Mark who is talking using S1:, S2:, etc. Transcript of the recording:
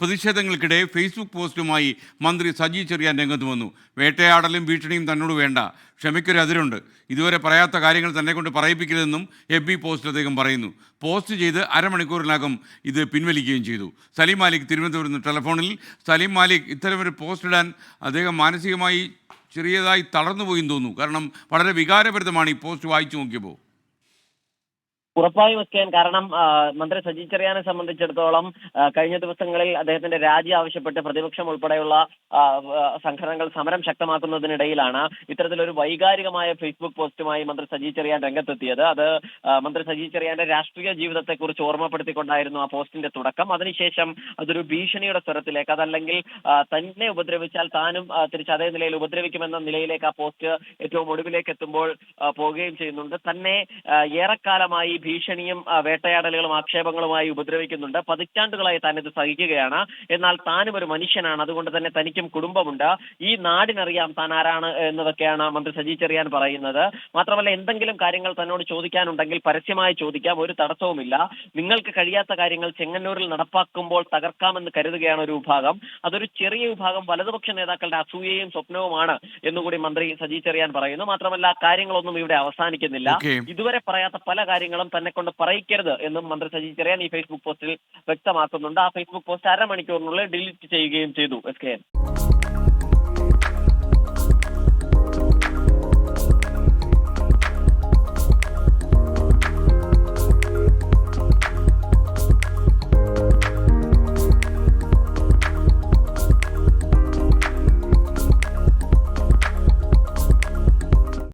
S1: പ്രതിഷേധങ്ങൾക്കിടെ Facebook പോസ്റ്റുമായി മന്ത്രി സജി ചെറിയാൻ രംഗത്ത് വന്നു. വേട്ടയാടലും ഭീഷണിയും തന്നോട് വേണ്ട. ക്ഷമയ്ക്കൊരു അതിരുണ്ട് ഇതുവരെ പറയാത്ത കാര്യങ്ങൾ തന്നെ കൊണ്ട് പറയിപ്പിക്കരുതെന്നും എഫ് ബി പോസ്റ്റ് അദ്ദേഹം പറയുന്നു. പോസ്റ്റ് ചെയ്ത് അരമണിക്കൂറിനകം ഇത് പിൻവലിക്കുകയും ചെയ്തു. സലീം മാലിക് തിരുവനന്തപുരത്ത് ടെലഫോണിൽ സലീം മാലിക് ഇത്തരമൊരു പോസ്റ്റ് ഇടാൻ അദ്ദേഹം മാനസികമായി ചെറിയതായി തളർന്നു പോയി തോന്നുന്നു. കാരണം വളരെ വികാരഭരിതമാണ് ഈ പോസ്റ്റ് വായിച്ചു നോക്കിയപ്പോൾ.
S2: ഉറപ്പായും വെക്കാൻ കാരണം മന്ത്രി സജി ചെറിയാനെ സംബന്ധിച്ചിടത്തോളം കഴിഞ്ഞ ദിവസങ്ങളിൽ അദ്ദേഹത്തിന്റെ രാജി ആവശ്യപ്പെട്ട് പ്രതിപക്ഷം ഉൾപ്പെടെയുള്ള സംഘടനകൾ സമരം ശക്തമാക്കുന്നതിനിടയിലാണ് ഇത്തരത്തിലൊരു വൈകാരികമായ ഫേസ്ബുക്ക് പോസ്റ്റുമായി മന്ത്രി സജി ചെറിയാൻ രംഗത്തെത്തിയത്. അത് മന്ത്രി സജി ചെറിയാന്റെ രാഷ്ട്രീയ ജീവിതത്തെക്കുറിച്ച് ഓർമ്മപ്പെടുത്തിക്കൊണ്ടായിരുന്നു ആ പോസ്റ്റിന്റെ തുടക്കം. അതിനുശേഷം അതൊരു ഭീഷണിയുടെ സ്വരത്തിലേക്ക് അതല്ലെങ്കിൽ തന്നെ ഉപദ്രവിച്ചാൽ താനും തിരിച്ച് അതേ നിലയിൽ ഉപദ്രവിക്കുമെന്ന നിലയിലേക്ക് ആ പോസ്റ്റ് ഏറ്റവും ഒടുവിലേക്ക് എത്തുമ്പോൾ പോവുകയും ചെയ്യുന്നുണ്ട്. തന്നെ ഏറെക്കാലമായി ഭീഷണിയും വേട്ടയാടലുകളും ആക്ഷേപങ്ങളുമായി ഉപദ്രവിക്കുന്നുണ്ട്. പതിറ്റാണ്ടുകളായി താൻ ഇത് സഹിക്കുകയാണ്. എന്നാൽ താനും ഒരു മനുഷ്യനാണ്. അതുകൊണ്ട് തന്നെ തനിക്കും കുടുംബമുണ്ട്. ഈ നാടിനറിയാം താൻ ആരാണ് എന്നതൊക്കെയാണ് മന്ത്രി സജി ചെറിയാൻ പറയുന്നത്. മാത്രമല്ല എന്തെങ്കിലും കാര്യങ്ങൾ തന്നോട് ചോദിക്കാനുണ്ടെങ്കിൽ പരസ്യമായി ചോദിക്കാം. ഒരു തടസ്സവുമില്ല. നിങ്ങൾക്ക് കഴിയാത്ത കാര്യങ്ങൾ ചെങ്ങന്നൂരിൽ നടപ്പാക്കുമ്പോൾ തകർക്കാമെന്ന് കരുതുകയാണ് ഒരു വിഭാഗം. അതൊരു ചെറിയ വിഭാഗം വലതുപക്ഷ നേതാക്കളുടെ അസൂയയും സ്വപ്നവുമാണ് എന്നുകൂടി മന്ത്രി സജി ചെറിയാൻ പറയുന്നു. മാത്രമല്ല കാര്യങ്ങളൊന്നും ഇവിടെ അവസാനിക്കുന്നില്ല. ഇതുവരെ പറയാത്ത പല കാര്യങ്ങളും തന്നെ കൊണ്ട് പറയിക്കരുത് എന്നും മന്ത്രി സജി ചെറിയാൻ ഈ ഫേസ്ബുക്ക് പോസ്റ്റിൽ വ്യക്തമാക്കുന്നുണ്ട്. ആ ഫേസ്ബുക്ക് പോസ്റ്റ് അരമണിക്കൂറിനുള്ളിൽ ഡിലീറ്റ് ചെയ്യുകയും ചെയ്തു എസ് കെ എൻ